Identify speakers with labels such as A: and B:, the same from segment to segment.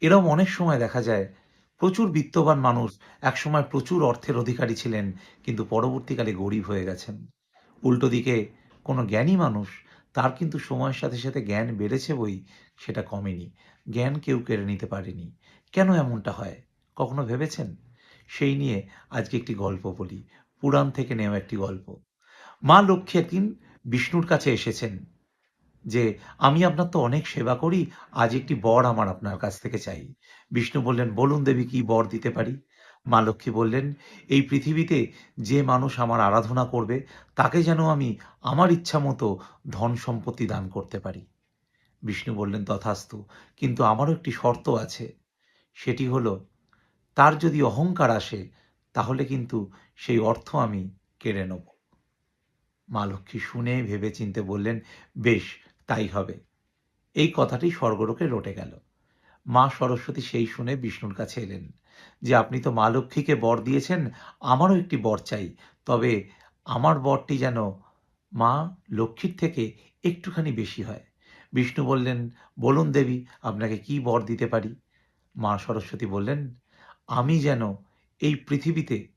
A: এরম অনেক সময় দেখা যায়, প্রচুর বিত্তবান মানুষ একসময় প্রচুর অর্থের অধিকারী ছিলেন, কিন্তু পরবর্তীকালে গরিব হয়ে গেছেন। উল্টো দিকে, কোনো জ্ঞানী মানুষ তার কিন্তু সময়ের সাথে সাথে জ্ঞান বেড়েছে বই সেটা কমেনি। জ্ঞান কেউ কেড়ে নিতে পারেনি। কেন এমনটা হয়? কখনো ভেবেছেন? সেই নিয়ে আজকে একটি গল্প বলি। পুরাণ থেকে নেওয়া একটি গল্প। মা লক্ষ্মী একদিন বিষ্ণুর কাছে এসেছেন। যে আমি আপনার তো অনেক সেবা করি, আজ একটি বর আমার আপনার কাছ থেকে চাই। বিষ্ণু বললেন, বলুন দেবী, কি বর দিতে পারি? মা লক্ষ্মী বললেন, এই পৃথিবীতে যে মানুষ আমার আরাধনা করবে, তাকে যেন আমি আমার ইচ্ছা মতো ধন সম্পত্তি দান করতে পারি। বিষ্ণু বললেন, তথাস্তু, কিন্তু আমারও একটি শর্ত আছে। সেটি হলো, তার যদি অহংকার আসে, তাহলে কিন্তু সেই অর্থ আমি কেড়ে নেব। মা লক্ষ্মী শুনে ভেবে চিনতে বললেন, বেশ, তাই হবে। এই কথাটি স্বর্গলোকে রটে গেল। মা সরস্বতী সেই শুনে বিষ্ণুর কাছে এলেন যে, আপনি তো মা লক্ষ্মীকে বর দিয়েছেন, আমারও একটি বর চাই। তবে আমার বরটি যেন মা লক্ষ্মীর থেকে একটুখানি বেশি হয়। বিষ্ণু বললেন, বলুন দেবী, আপনাকে কি বর দিতে পারি? মা সরস্বতী বললেন, আমি যেন এই পৃথিবীতে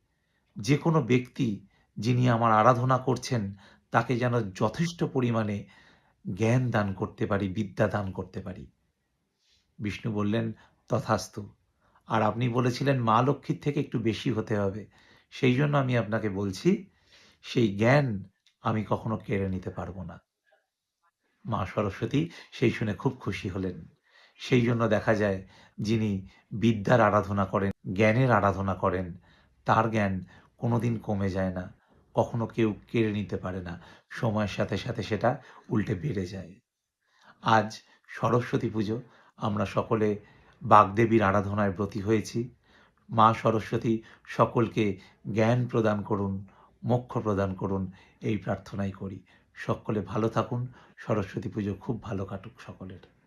A: যে কোনো ব্যক্তি যিনি আমার আরাধনা করছেন, তাকে যেন যথেষ্ট পরিমাণে জ্ঞান দান করতে পারি, বিদ্যা দান করতে পারি। বিষ্ণু বললেন, তথাস্তু। আর আপনি বলেছিলেন, মা লক্ষ্মীর থেকে একটু বেশি হতে হবে। সেই জন্য আমি আপনাকে বলছি, সেই জ্ঞান আমি কখনো কেড়ে নিতে পারব না। মা সরস্বতী সেই শুনে খুব খুশি হলেন। সেই জন্য দেখা যায়, যিনি বিদ্যার আরাধনা করেন, জ্ঞানের আরাধনা করেন, তার জ্ঞান কোনোদিন কমে যায় না। কখনো কেউ কেড়ে নিতে পারে না। সময়ের সাথে সাথে সেটা উল্টে বেড়ে যায়। আজ সরস্বতী পুজো। আমরা সকলে বাগদেবীর আরাধনায় ব্রতী হয়েছি। মা সরস্বতী সকলকে জ্ঞান প্রদান করুন, মোক্ষ প্রদান করুন, এই প্রার্থনাই করি। সকলে ভালো থাকুন। সরস্বতী পুজো খুব ভালো কাটুক সকলের।